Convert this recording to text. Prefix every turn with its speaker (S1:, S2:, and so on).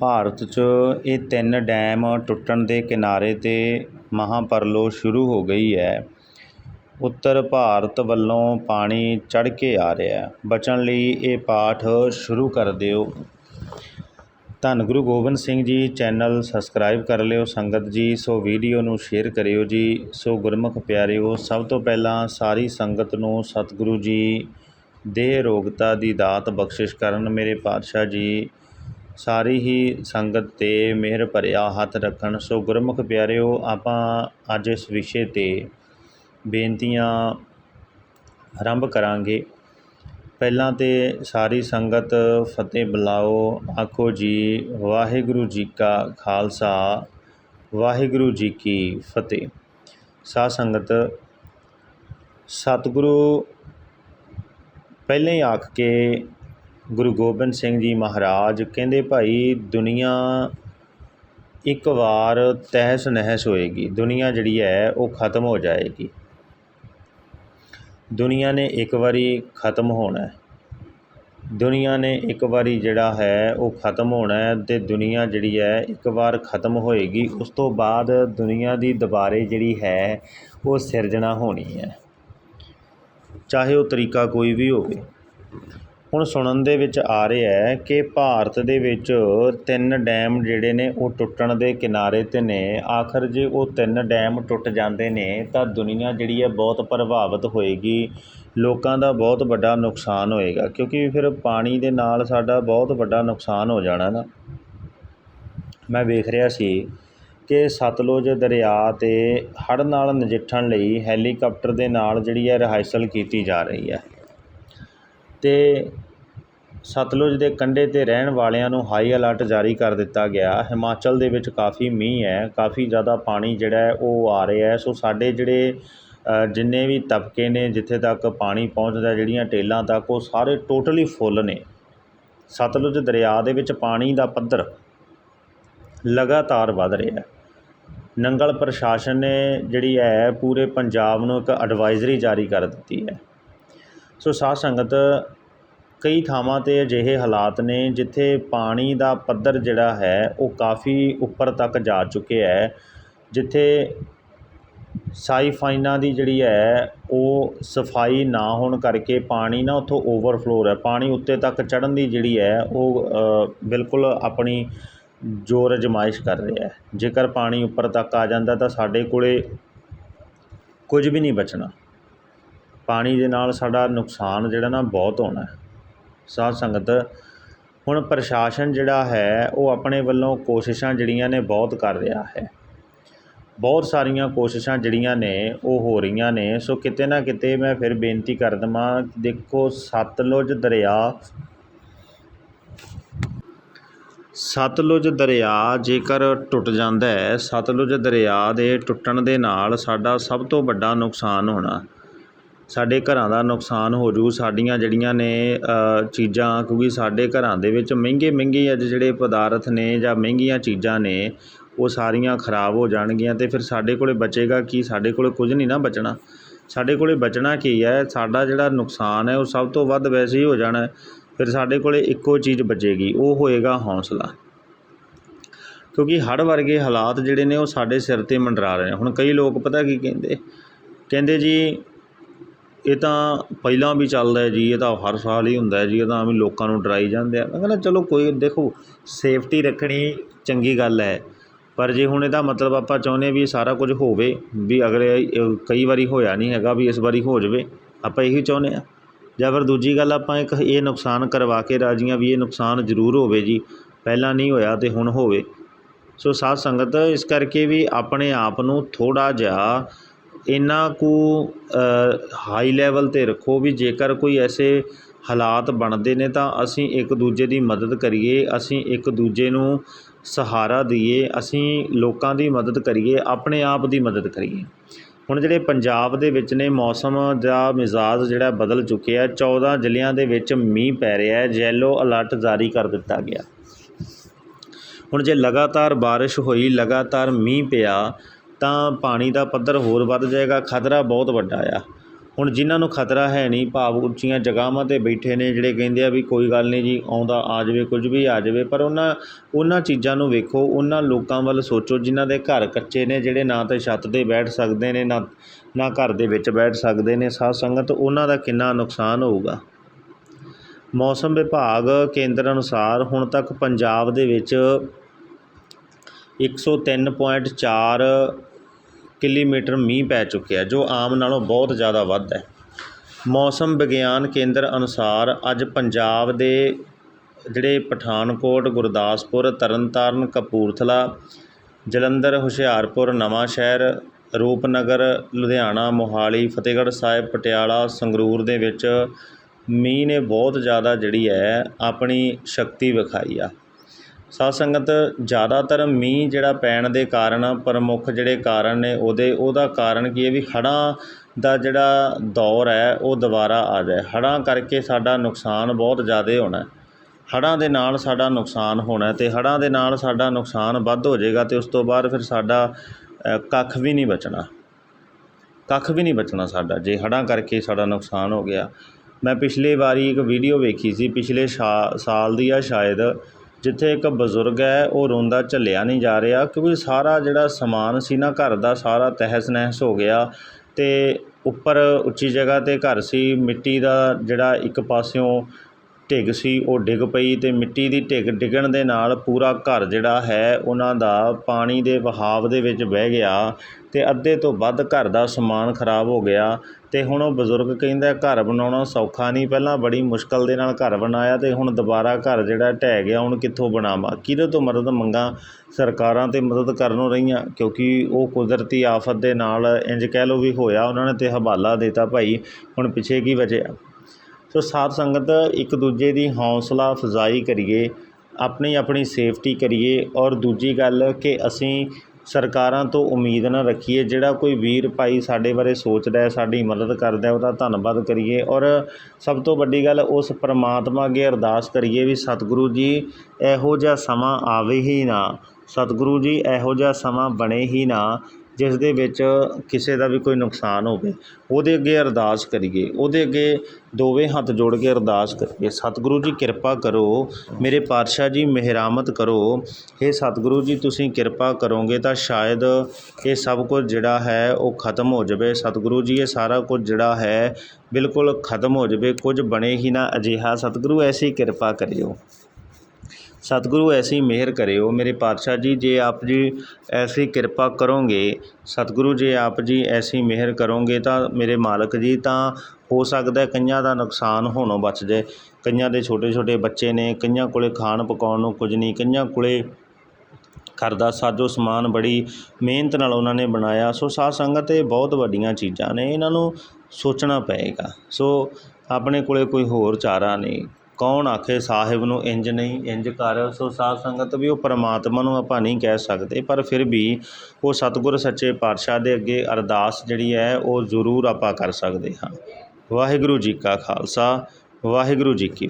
S1: ਭਾਰਤ 'ਚ ਇਹ ਤਿੰਨ ਡੈਮ ਟੁੱਟਣ ਦੇ ਕਿਨਾਰੇ 'ਤੇ ਮਹਾਂਪਰਲੋ ਸ਼ੁਰੂ ਹੋ ਗਈ ਹੈ। ਉੱਤਰ ਭਾਰਤ ਵੱਲੋਂ ਪਾਣੀ ਚੜ੍ਹ ਕੇ ਆ ਰਿਹਾ ਬਚਣ ਲਈ ਇਹ ਪਾਠ ਸ਼ੁਰੂ ਕਰ ਦਿਓ। ਧੰਨ ਗੁਰੂ ਗੋਬਿੰਦ ਸਿੰਘ ਜੀ, ਚੈਨਲ ਸਬਸਕ੍ਰਾਈਬ ਕਰ ਲਿਓ, ਸੰਗਤ ਜੀ, ਸੋ ਵੀਡੀਓ ਨੂੰ ਸ਼ੇਅਰ ਕਰਿਓ ਜੀ। ਸੋ ਗੁਰਮੁਖ ਪਿਆਰਿਓ, ਸਭ ਤੋਂ ਪਹਿਲਾਂ ਸਾਰੀ ਸੰਗਤ ਨੂੰ ਸਤਿਗੁਰੂ ਜੀ ਦੇਹ ਰੋਗਤਾ ਦੀ ਦਾਤ ਬਖਸ਼ਿਸ਼ ਕਰਨ ਮੇਰੇ ਪਾਤਸ਼ਾਹ ਜੀ ਸਾਰੀ ਹੀ ਸੰਗਤ 'ਤੇ ਮਿਹਰ ਭਰਿਆ ਹੱਥ ਰੱਖਣ। ਸੋ ਗੁਰਮੁਖ ਪਿਆਰਿਓ, ਆਪਾਂ ਅੱਜ ਇਸ ਵਿਸ਼ੇ 'ਤੇ ਬੇਨਤੀਆਂ ਆਰੰਭ ਕਰਾਂਗੇ। ਪਹਿਲਾਂ ਤੇ ਸਾਰੀ ਸੰਗਤ ਫਤਿਹ ਬੁਲਾਓ। ਆਖੋ ਜੀ, ਵਾਹਿਗੁਰੂ ਜੀ ਕਾ ਖਾਲਸਾ, ਵਾਹਿਗੁਰੂ ਜੀ ਕੀ ਫਤਿਹ। ਸਾਧ ਸੰਗਤ, ਸਤਿਗੁਰੂ ਪਹਿਲੇ ਹੀ ਆਖ ਕੇ ਗੁਰੂ ਗੋਬਿੰਦ ਸਿੰਘ ਜੀ ਮਹਾਰਾਜ ਕਹਿੰਦੇ ਭਾਈ, ਦੁਨੀਆ ਇੱਕ ਵਾਰ ਤਹਿਸ ਨਹਿਸ ਹੋਏਗੀ। ਦੁਨੀਆ ਜਿਹੜੀ ਹੈ, ਉਹ ਖਤਮ ਹੋ ਜਾਏਗੀ। ਦੁਨੀਆ ਨੇ ਇੱਕ ਵਾਰੀ ਖਤਮ ਹੋਣਾ ਹੈ। ਦੁਨੀਆ ਨੇ ਇੱਕ ਵਾਰੀ ਜਿਹੜਾ ਹੈ, ਉਹ ਖਤਮ ਹੋਣਾ ਹੈ ਤੇ ਦੁਨੀਆ ਜਿਹੜੀ ਹੈ, ਇੱਕ ਵਾਰ ਖਤਮ ਹੋਏਗੀ। ਉਸ ਤੋਂ ਬਾਅਦ ਦੁਨੀਆ ਦੀ ਦੁਬਾਰੇ ਜਿਹੜੀ ਹੈ, ਉਹ ਸਿਰਜਣਾ ਹੋਣੀ ਹੈ। ਚਾਹੇ ਉਹ ਤਰੀਕਾ ਕੋਈ ਵੀ ਹੋਵੇ। ਹੁਣ ਸੁਣਨ ਦੇ ਵਿੱਚ ਆ ਰਿਹਾ ਹੈ ਕਿ ਭਾਰਤ ਦੇ ਵਿੱਚ ਤਿੰਨ ਡੈਮ ਜਿਹੜੇ ਨੇ ਉਹ ਟੁੱਟਣ ਦੇ ਕਿਨਾਰੇ 'ਤੇ ਨੇ। ਆਖਰ ਜੇ ਉਹ ਤਿੰਨ ਡੈਮ ਟੁੱਟ ਜਾਂਦੇ ਨੇ ਤਾਂ ਦੁਨੀਆ ਜਿਹੜੀ ਹੈ ਬਹੁਤ ਪ੍ਰਭਾਵਿਤ ਹੋਏਗੀ। ਲੋਕਾਂ ਦਾ ਬਹੁਤ ਵੱਡਾ ਨੁਕਸਾਨ ਹੋਏਗਾ ਕਿਉਂਕਿ ਫਿਰ ਪਾਣੀ ਦੇ ਨਾਲ ਸਾਡਾ ਬਹੁਤ ਵੱਡਾ ਨੁਕਸਾਨ ਹੋ ਜਾਣਾ ਨਾ। ਮੈਂ ਵੇਖ ਰਿਹਾ ਸੀ ਕਿ ਸਤਲੁਜ ਦਰਿਆ 'ਤੇ ਹੜ੍ਹ ਨਾਲ ਨਜਿੱਠਣ ਲਈ ਹੈਲੀਕਾਪਟਰ ਦੇ ਨਾਲ ਜਿਹੜੀ ਹੈ ਰਿਹਾਇਸਲ ਕੀਤੀ ਜਾ ਰਹੀ ਹੈ। ਅਤੇ ਸਤਲੁਜ ਦੇ ਕੰਢੇ 'ਤੇ ਰਹਿਣ ਵਾਲਿਆਂ ਨੂੰ ਹਾਈ ਅਲਰਟ ਜਾਰੀ ਕਰ ਦਿੱਤਾ ਗਿਆ। ਹਿਮਾਚਲ ਦੇ ਵਿੱਚ ਕਾਫੀ ਮੀਂਹ ਹੈ, ਕਾਫੀ ਜ਼ਿਆਦਾ ਪਾਣੀ ਜਿਹੜਾ ਉਹ ਆ ਰਿਹਾ ਸੋ ਸਾਡੇ ਜਿਹੜੇ ਜਿੰਨੇ ਵੀ ਤਬਕੇ ਨੇ ਜਿੱਥੇ ਤੱਕ ਪਾਣੀ ਪਹੁੰਚਦਾ, ਜਿਹੜੀਆਂ ਟੇਲਾਂ ਤੱਕ, ਉਹ ਸਾਰੇ ਟੋਟਲੀ ਫੁੱਲ ਨੇ। ਸਤਲੁਜ ਦਰਿਆ ਦੇ ਵਿੱਚ ਪਾਣੀ ਦਾ ਪੱਧਰ ਲਗਾਤਾਰ ਵੱਧ ਰਿਹਾ ਨੰਗਲ ਪ੍ਰਸ਼ਾਸਨ ਨੇ ਜਿਹੜੀ ਹੈ, ਪੂਰੇ ਪੰਜਾਬ ਨੂੰ ਇੱਕ ਐਡਵਾਈਜ਼ਰੀ ਜਾਰੀ ਕਰ ਦਿੱਤੀ ਹੈ। ਸੋ ਸਾਧ ਸੰਗਤ, ਕਈ ਥਾਵਾਂ 'ਤੇ ਅਜਿਹੇ ਹਾਲਾਤ ਨੇ ਜਿੱਥੇ ਪਾਣੀ ਦਾ ਪੱਧਰ ਜਿਹੜਾ ਹੈ, ਉਹ ਕਾਫੀ ਉੱਪਰ ਤੱਕ ਜਾ ਚੁੱਕਿਆ ਹੈ, ਜਿੱਥੇ ਸਾਈਫਾਈਨਾਂ ਦੀ ਜਿਹੜੀ ਹੈ, ਉਹ ਸਫ਼ਾਈ ਨਾ ਹੋਣ ਕਰਕੇ ਪਾਣੀ ਨਾ ਉੱਥੋਂ ਓਵਰਫਲੋ ਹੈ ਪਾਣੀ ਉੱਤੇ ਤੱਕ ਚੜ੍ਹਨ ਦੀ ਜਿਹੜੀ ਹੈ, ਉਹ ਬਿਲਕੁਲ ਆਪਣੀ ਜ਼ੋਰ ਅਜਮਾਇਸ਼ ਕਰ ਰਿਹਾ ਹੈ। ਜੇਕਰ ਪਾਣੀ ਉੱਪਰ ਤੱਕ ਆ ਜਾਂਦਾ ਤਾਂ ਸਾਡੇ ਕੋਲੇ ਕੁਝ ਵੀ ਨਹੀਂ ਬਚਣਾ। ਪਾਣੀ ਦੇ ਨਾਲ ਸਾਡਾ ਨੁਕਸਾਨ ਜਿਹੜਾ ਨਾ ਬਹੁਤ ਹੋਣਾ ਸਾਧ ਸੰਗਤ, ਹੁਣ ਪ੍ਰਸ਼ਾਸਨ ਜਿਹੜਾ ਹੈ, ਉਹ ਆਪਣੇ ਵੱਲੋਂ ਕੋਸ਼ਿਸ਼ਾਂ ਜਿਹੜੀਆਂ ਨੇ ਬਹੁਤ ਕਰ ਰਿਹਾ ਹੈ। ਬਹੁਤ ਸਾਰੀਆਂ ਕੋਸ਼ਿਸ਼ਾਂ ਜਿਹੜੀਆਂ ਨੇ, ਉਹ ਹੋ ਰਹੀਆਂ ਨੇ। ਸੋ ਕਿਤੇ ਨਾ ਕਿਤੇ ਮੈਂ ਫਿਰ ਬੇਨਤੀ ਕਰ ਦਵਾਂ, ਦੇਖੋ ਸਤਲੁਜ ਦਰਿਆ ਸਤਲੁਜ ਦਰਿਆ ਜੇਕਰ ਟੁੱਟ ਜਾਂਦਾ ਹੈ, ਸਤਲੁਜ ਦਰਿਆ ਦੇ ਟੁੱਟਣ ਦੇ ਨਾਲ ਸਾਡਾ ਸਭ ਤੋਂ ਵੱਡਾ ਨੁਕਸਾਨ ਹੋਣਾ। ਸਾਡੇ ਘਰਾਂ ਦਾ ਨੁਕਸਾਨ ਹੋ ਜੂ, ਸਾਡੀਆਂ ਜਿਹੜੀਆਂ ਨੇ ਚੀਜ਼ਾਂ, ਕਿਉਂਕਿ ਸਾਡੇ ਘਰਾਂ ਦੇ ਵਿੱਚ ਮਹਿੰਗੇ ਮਹਿੰਗੇ ਅੱਜ ਜਿਹੜੇ ਪਦਾਰਥ ਨੇ ਜਾਂ ਮਹਿੰਗੀਆਂ ਚੀਜ਼ਾਂ ਨੇ, ਉਹ ਸਾਰੀਆਂ ਖਰਾਬ ਹੋ ਜਾਣਗੀਆਂ ਅਤੇ ਫਿਰ ਸਾਡੇ ਕੋਲ ਬਚੇਗਾ ਕੀ? ਸਾਡੇ ਕੋਲ ਕੁਝ ਨਹੀਂ ਨਾ ਬਚਣਾ। ਸਾਡੇ ਕੋਲ ਬਚਣਾ ਕੀ ਹੈ? ਸਾਡਾ ਜਿਹੜਾ ਨੁਕਸਾਨ ਹੈ, ਉਹ ਸਭ ਤੋਂ ਵੱਧ ਵੈਸੇ ਹੀ ਹੋ ਜਾਣਾ ਫਿਰ ਸਾਡੇ ਕੋਲ ਇੱਕੋ ਚੀਜ਼ ਬਚੇਗੀ, ਉਹ ਹੋਏਗਾ ਹੌਸਲਾ। ਕਿਉਂਕਿ ਹੜ੍ਹ ਵਰਗੇ ਹਾਲਾਤ ਜਿਹੜੇ ਨੇ, ਉਹ ਸਾਡੇ ਸਿਰ 'ਤੇ ਮੰਡਰਾ ਰਹੇ ਨੇ। ਹੁਣ ਕਈ ਲੋਕ ਪਤਾ ਕੀ ਕਹਿੰਦੇ? ਕਹਿੰਦੇ ਜੀ ਇਹ ਤਾਂ ਪਹਿਲਾਂ ਵੀ ਚੱਲਦਾ ਜੀ, ਇਹ ਤਾਂ ਹਰ ਸਾਲ ਹੀ ਹੁੰਦਾ ਜੀ, ਇਹ ਤਾਂ ਐਵੇਂ ਲੋਕਾਂ ਨੂੰ ਡਰਾਈ ਜਾਂਦੇ ਆ। ਮੈਂ ਕਹਿੰਦਾ ਚਲੋ ਕੋਈ ਦੇਖੋ ਸੇਫਟੀ ਰੱਖਣੀ ਚੰਗੀ ਗੱਲ ਹੈ। ਪਰ ਜੇ ਹੁਣ ਇਹਦਾ ਮਤਲਬ ਆਪਾਂ ਚਾਹੁੰਦੇ ਵੀ ਸਾਰਾ ਕੁਝ ਹੋਵੇ, ਵੀ ਅਗਲੇ ਕਈ ਵਾਰੀ ਹੋਇਆ ਨਹੀਂ ਹੈਗਾ ਵੀ ਇਸ ਵਾਰੀ ਹੋ ਜਾਵੇ, ਆਪਾਂ ਇਹੀ ਚਾਹੁੰਦੇ ਆ ਜਾਂ ਫਿਰ ਦੂਜੀ ਗੱਲ ਆਪਾਂ ਇੱਕ ਇਹ ਨੁਕਸਾਨ ਕਰਵਾ ਕੇ ਰਾਜੀਆਂ ਵੀ ਇਹ ਨੁਕਸਾਨ ਜ਼ਰੂਰ ਹੋਵੇ ਜੀ, ਪਹਿਲਾਂ ਨਹੀਂ ਹੋਇਆ ਤੇ ਹੁਣ ਹੋਵੇ। ਸੋ ਸਾਧ ਸੰਗਤ, ਇਸ ਕਰਕੇ ਵੀ ਆਪਣੇ ਆਪ ਨੂੰ ਥੋੜਾ ਜਿਹਾ ਇਹਨਾਂ ਕੋ ਹਾਈ ਲੈਵਲ 'ਤੇ ਰੱਖੋ ਵੀ ਜੇਕਰ ਕੋਈ ਐਸੇ ਹਾਲਾਤ ਬਣਦੇ ਨੇ ਤਾਂ ਅਸੀਂ ਇੱਕ ਦੂਜੇ ਦੀ ਮਦਦ ਕਰੀਏ, ਅਸੀਂ ਇੱਕ ਦੂਜੇ ਨੂੰ ਸਹਾਰਾ ਦਈਏ, ਅਸੀਂ ਲੋਕਾਂ ਦੀ ਮਦਦ ਕਰੀਏ, ਆਪਣੇ ਆਪ ਦੀ ਮਦਦ ਕਰੀਏ। ਹੁਣ ਜਿਹੜੇ ਪੰਜਾਬ ਦੇ ਵਿੱਚ ਨੇ, ਮੌਸਮ ਦਾ ਮਿਜ਼ਾਜ ਜਿਹੜਾ ਬਦਲ ਚੁੱਕਿਆ 14 ਜ਼ਿਲ੍ਹਿਆਂ ਦੇ ਵਿੱਚ ਮੀਂਹ ਪੈ ਰਿਹਾ ਯੈਲੋ ਅਲਰਟ ਜਾਰੀ ਕਰ ਦਿੱਤਾ ਗਿਆ। ਹੁਣ ਜੇ ਲਗਾਤਾਰ ਬਾਰਿਸ਼ ਹੋਈ, ਲਗਾਤਾਰ ਮੀਂਹ ਪਿਆ ਤਾਂ ਪਾਣੀ ਦਾ ਪੱਧਰ ਹੋਰ ਵੱਧ ਜਾਏਗਾ, ਖਤਰਾ ਬਹੁਤ ਵੱਡਾ ਆ। ਹੁਣ ਜਿਨ੍ਹਾਂ ਨੂੰ ਖਤਰਾ ਹੈ ਨਹੀਂ, ਭਾਵ ਉੱਚੀਆਂ ਜਗ੍ਹਾਵਾਂ 'ਤੇ ਬੈਠੇ ਨੇ ਜਿਹੜੇ ਕਹਿੰਦੇ ਆ ਵੀ ਕੋਈ ਗੱਲ ਨਹੀਂ ਜੀ, ਆਉਂਦਾ ਆ ਜਾਵੇ, ਕੁਝ ਵੀ ਆ ਜਾਵੇ, ਪਰ ਉਹਨਾਂ ਉਹਨਾਂ ਚੀਜ਼ਾਂ ਨੂੰ ਵੇਖੋ, ਉਹਨਾਂ ਲੋਕਾਂ ਵੱਲ ਸੋਚੋ, ਜਿਨ੍ਹਾਂ ਦੇ ਘਰ ਕੱਚੇ ਨੇ, ਜਿਹੜੇ ਨਾ ਤਾਂ ਛੱਤ 'ਤੇ ਬੈਠ ਸਕਦੇ ਨੇ, ਨਾ ਨਾ ਘਰ ਦੇ ਵਿੱਚ ਬੈਠ ਸਕਦੇ ਨੇ, ਸਾਧ ਸੰਗਤ ਉਹਨਾਂ ਦਾ ਕਿੰਨਾ ਨੁਕਸਾਨ ਹੋਊਗਾ। ਮੌਸਮ ਵਿਭਾਗ ਕੇਂਦਰ ਅਨੁਸਾਰ ਹੁਣ ਤੱਕ ਪੰਜਾਬ ਦੇ ਵਿੱਚ 103.4 ਕਿਲੋਮੀਟਰ ਮੀਂਹ ਪੈ ਚੁੱਕਿਆ ਜੋ ਆਮ ਨਾਲੋਂ ਬਹੁਤ ਜ਼ਿਆਦਾ ਵੱਧ ਹੈ। ਮੌਸਮ ਵਿਗਿਆਨ ਕੇਂਦਰ ਅਨੁਸਾਰ ਅੱਜ ਪੰਜਾਬ ਦੇ ਜਿਹੜੇ ਪਠਾਨਕੋਟ, ਗੁਰਦਾਸਪੁਰ, ਤਰਨਤਾਰਨ, ਕਪੂਰਥਲਾ, ਜਲੰਧਰ, ਹੁਸ਼ਿਆਰਪੁਰ, ਨਵਾਂ ਸ਼ਹਿਰ, ਰੂਪਨਗਰ, ਲੁਧਿਆਣਾ, ਮੋਹਾਲੀ, ਫਤਿਹਗੜ੍ਹ ਸਾਹਿਬ, ਪਟਿਆਲਾ, ਸੰਗਰੂਰ ਦੇ ਵਿੱਚ ਮੀਂਹ ਨੇ ਬਹੁਤ ਜ਼ਿਆਦਾ ਜਿਹੜੀ ਹੈ ਆਪਣੀ ਸ਼ਕਤੀ ਵਿਖਾਈ ਆ। ਸਾਧ ਸੰਗਤ, ਜ਼ਿਆਦਾਤਰ ਮੀਂਹ ਜਿਹੜਾ ਪੈਣ ਦੇ ਕਾਰਨ, ਪ੍ਰਮੁੱਖ ਜਿਹੜੇ ਕਾਰਨ ਨੇ ਉਹਦੇ, ਉਹਦਾ ਕਾਰਨ ਕੀ ਹੈ ਵੀ ਹੜ੍ਹਾਂ ਦਾ ਜਿਹੜਾ ਦੌਰ ਹੈ, ਉਹ ਦੁਬਾਰਾ ਆ ਜਾਏ। ਹੜ੍ਹਾਂ ਕਰਕੇ ਸਾਡਾ ਨੁਕਸਾਨ ਬਹੁਤ ਜ਼ਿਆਦਾ ਹੋਣਾ ਹੜ੍ਹਾਂ ਦੇ ਨਾਲ ਸਾਡਾ ਨੁਕਸਾਨ ਹੋਣਾ ਅਤੇ ਹੜ੍ਹਾਂ ਦੇ ਨਾਲ ਸਾਡਾ ਨੁਕਸਾਨ ਵੱਧ ਹੋ ਜਾਏਗਾ ਅਤੇ ਉਸ ਤੋਂ ਬਾਅਦ ਫਿਰ ਸਾਡਾ ਕੱਖ ਵੀ ਨਹੀਂ ਬਚਣਾ। ਕੱਖ ਵੀ ਨਹੀਂ ਬਚਣਾ ਸਾਡਾ। ਜੇ ਹੜ੍ਹਾਂ ਕਰਕੇ ਸਾਡਾ ਨੁਕਸਾਨ ਹੋ ਗਿਆ। ਮੈਂ ਪਿਛਲੇ ਵਾਰੀ ਇੱਕ ਵੀਡੀਓ ਵੇਖੀ ਸੀ, ਪਿਛਲੇ ਸ਼ਾ- ਸਾਲ ਦੀ ਆ ਸ਼ਾਇਦ। ਜਿੱਥੇ ਇੱਕ ਬਜ਼ੁਰਗ ਹੈ, ਉਹ ਰੋਂਦਾ ਝੱਲਿਆ ਨਹੀਂ ਜਾ ਰਿਹਾ ਕਿਉਂਕਿ ਸਾਰਾ ਜਿਹੜਾ ਸਮਾਨ ਸੀ ਨਾ, ਘਰ ਦਾ ਸਾਰਾ ਤਹਿਸ ਨਹਿਸ ਹੋ ਗਿਆ ਅਤੇ ਉੱਪਰ ਉੱਚੀ ਜਗ੍ਹਾ 'ਤੇ ਘਰ ਸੀ, ਮਿੱਟੀ ਦਾ ਜਿਹੜਾ ਇੱਕ ਪਾਸਿਓਂ ਢਿੱਗ ਸੀ, ਉਹ ਡਿੱਗ ਪਈ ਅਤੇ ਮਿੱਟੀ ਦੀ ਢਿੱਗ ਡਿੱਗਣ ਦੇ ਨਾਲ ਪੂਰਾ ਘਰ ਜਿਹੜਾ ਹੈ, ਉਹਨਾਂ ਦਾ ਪਾਣੀ ਦੇ ਵਹਾਵ ਦੇ ਵਿੱਚ ਵਹਿ ਗਿਆ ਅਤੇ ਅੱਧੇ ਤੋਂ ਵੱਧ ਘਰ ਦਾ ਸਮਾਨ ਖਰਾਬ ਹੋ ਗਿਆ ਅਤੇ ਹੁਣ ਉਹ ਬਜ਼ੁਰਗ ਕਹਿੰਦਾ ਘਰ ਬਣਾਉਣਾ ਸੌਖਾ ਨਹੀਂ। ਪਹਿਲਾਂ ਬੜੀ ਮੁਸ਼ਕਲ ਦੇ ਨਾਲ ਘਰ ਬਣਾਇਆ ਅਤੇ ਹੁਣ ਦੁਬਾਰਾ ਘਰ ਜਿਹੜਾ ਢਹਿ ਗਿਆ, ਹੁਣ ਕਿੱਥੋਂ ਬਣਾਵਾਂ? ਕਿਹਦੇ ਤੋਂ ਮਦਦ ਮੰਗਾਂ? ਸਰਕਾਰਾਂ ਤਾਂ ਮਦਦ ਕਰਨ ਨੂੰ ਰਹੀਆਂ, ਕਿਉਂਕਿ ਉਹ ਕੁਦਰਤੀ ਆਫਤ ਦੇ ਨਾਲ ਇੰਝ ਕਹਿ ਲਓ ਵੀ ਹੋਇਆ, ਉਹਨਾਂ ਨੇ ਤਾਂ ਹਵਾਲਾ ਦੇਤਾ ਭਾਈ, ਹੁਣ ਪਿੱਛੇ ਕੀ ਬਚਿਆ ਸੋ ਸਾਧ ਸੰਗਤ, ਇੱਕ ਦੂਜੇ ਦੀ ਹੌਸਲਾ ਅਫਜ਼ਾਈ ਕਰੀਏ, ਆਪਣੀ ਆਪਣੀ ਸੇਫਟੀ ਕਰੀਏ ਔਰ ਦੂਜੀ ਗੱਲ ਕਿ ਅਸੀਂ ਸਰਕਾਰਾਂ ਤੋਂ ਉਮੀਦ ਨਾ ਰੱਖੀਏ, ਜਿਹੜਾ ਕੋਈ ਵੀਰ ਭਾਈ ਸਾਡੇ ਬਾਰੇ ਸੋਚਦਾ ਸਾਡੀ ਮਦਦ ਕਰਦਾ ਉਹਦਾ ਧੰਨਵਾਦ ਕਰੀਏ। ਔਰ ਸਭ ਤੋਂ ਵੱਡੀ ਗੱਲ, ਉਸ ਪਰਮਾਤਮਾ ਅੱਗੇ ਅਰਦਾਸ ਕਰੀਏ ਵੀ ਸਤਿਗੁਰੂ ਜੀ, ਇਹੋ ਜਿਹਾ ਸਮਾਂ ਆਵੇ ਹੀ ਨਾ। ਸਤਿਗੁਰੂ ਜੀ, ਇਹੋ ਜਿਹਾ ਸਮਾਂ ਬਣੇ ਹੀ ਨਾ। ਜਿਸ ਦੇ ਵਿੱਚ ਕਿਸੇ ਦਾ ਵੀ ਕੋਈ ਨੁਕਸਾਨ ਹੋਵੇ, ਉਹਦੇ ਅੱਗੇ ਅਰਦਾਸ ਕਰੀਏ, ਉਹਦੇ ਅੱਗੇ ਦੋਵੇਂ ਹੱਥ ਜੋੜ ਕੇ ਅਰਦਾਸ ਕਰੀਏ, ਸਤਿਗੁਰੂ ਜੀ ਕਿਰਪਾ ਕਰੋ, ਮੇਰੇ ਪਾਤਸ਼ਾਹ ਜੀ ਮਿਹਰਾਮਤ ਕਰੋ ਇਹ ਸਤਿਗੁਰੂ ਜੀ ਤੁਸੀਂ ਕਿਰਪਾ ਕਰੋਗੇ ਤਾਂ ਸ਼ਾਇਦ ਇਹ ਸਭ ਕੁਝ ਜਿਹੜਾ ਹੈ ਉਹ ਖਤਮ ਹੋ ਜਾਵੇ। ਸਤਿਗੁਰੂ ਜੀ, ਇਹ ਸਾਰਾ ਕੁਝ ਜਿਹੜਾ ਹੈ ਬਿਲਕੁਲ ਖਤਮ ਹੋ ਜਾਵੇ, ਕੁਝ ਬਣੇ ਹੀ ਨਾ ਅਜਿਹਾ। ਸਤਿਗੁਰੂ, ਐਸੀ ਕਿਰਪਾ ਕਰਿਓ। ਸਤਿਗੁਰੂ ਐਸੀ ਮਿਹਰ ਕਰਿਓ। ਮੇਰੇ ਪਾਤਸ਼ਾਹ ਜੀ, ਜੇ ਆਪ ਜੀ ਐਸੀ ਕਿਰਪਾ ਕਰੋਗੇ, ਸਤਿਗੁਰੂ ਜੇ ਆਪ ਜੀ ਐਸੀ ਮਿਹਰ ਕਰੋਗੇ ਤਾਂ ਮੇਰੇ ਮਾਲਕ ਜੀ, ਤਾਂ ਹੋ ਸਕਦਾ ਕਈਆਂ ਦਾ ਨੁਕਸਾਨ ਹੋਣੋਂ ਬਚ ਜਾਏ। ਕਈਆਂ ਦੇ ਛੋਟੇ ਛੋਟੇ ਬੱਚੇ ਨੇ, ਕਈਆਂ ਕੋਲੇ ਖਾਣ ਪਕਾਉਣ ਨੂੰ ਕੁਝ ਨਹੀਂ, ਕਈਆਂ ਕੋਲੇ ਘਰ ਦਾ ਸਾਜੋ ਸਮਾਨ ਬੜੀ ਮਿਹਨਤ ਨਾਲ ਉਹਨਾਂ ਨੇ ਬਣਾਇਆ। ਸੋ ਸਾਧ ਸੰਗਤ ਇਹ ਬਹੁਤ ਵੱਡੀਆਂ ਚੀਜ਼ਾਂ ਨੇ, ਇਹਨਾਂ ਨੂੰ ਸੋਚਣਾ ਪਏਗਾ। ਸੋ ਆਪਣੇ ਕੋਲੇ ਕੋਈ ਹੋਰ ਚਾਰਾ ਨਹੀਂ। ਕੌਣ ਆਖੇ ਸਾਹਿਬ ਨੂੰ, ਇੰਜ ਨਹੀਂ, ਇੰਜ ਕਰ। ਸੋ ਸਾਧ ਸੰਗਤ ਵੀ ਉਹ ਪਰਮਾਤਮਾ ਨੂੰ ਆਪਾਂ ਨਹੀਂ ਕਹਿ ਸਕਦੇ, ਪਰ ਫਿਰ ਵੀ ਉਹ ਸਤਿਗੁਰ ਸੱਚੇ ਪਾਤਸ਼ਾਹ ਦੇ ਅੱਗੇ ਅਰਦਾਸ ਜਿਹੜੀ ਹੈ, ਉਹ ਜ਼ਰੂਰ ਆਪਾਂ ਕਰ ਸਕਦੇ ਹਾਂ। ਵਾਹਿਗੁਰੂ ਜੀ ਕਾ ਖਾਲਸਾ, ਵਾਹਿਗੁਰੂ ਜੀ ਕੀ ਫਤਿਹ।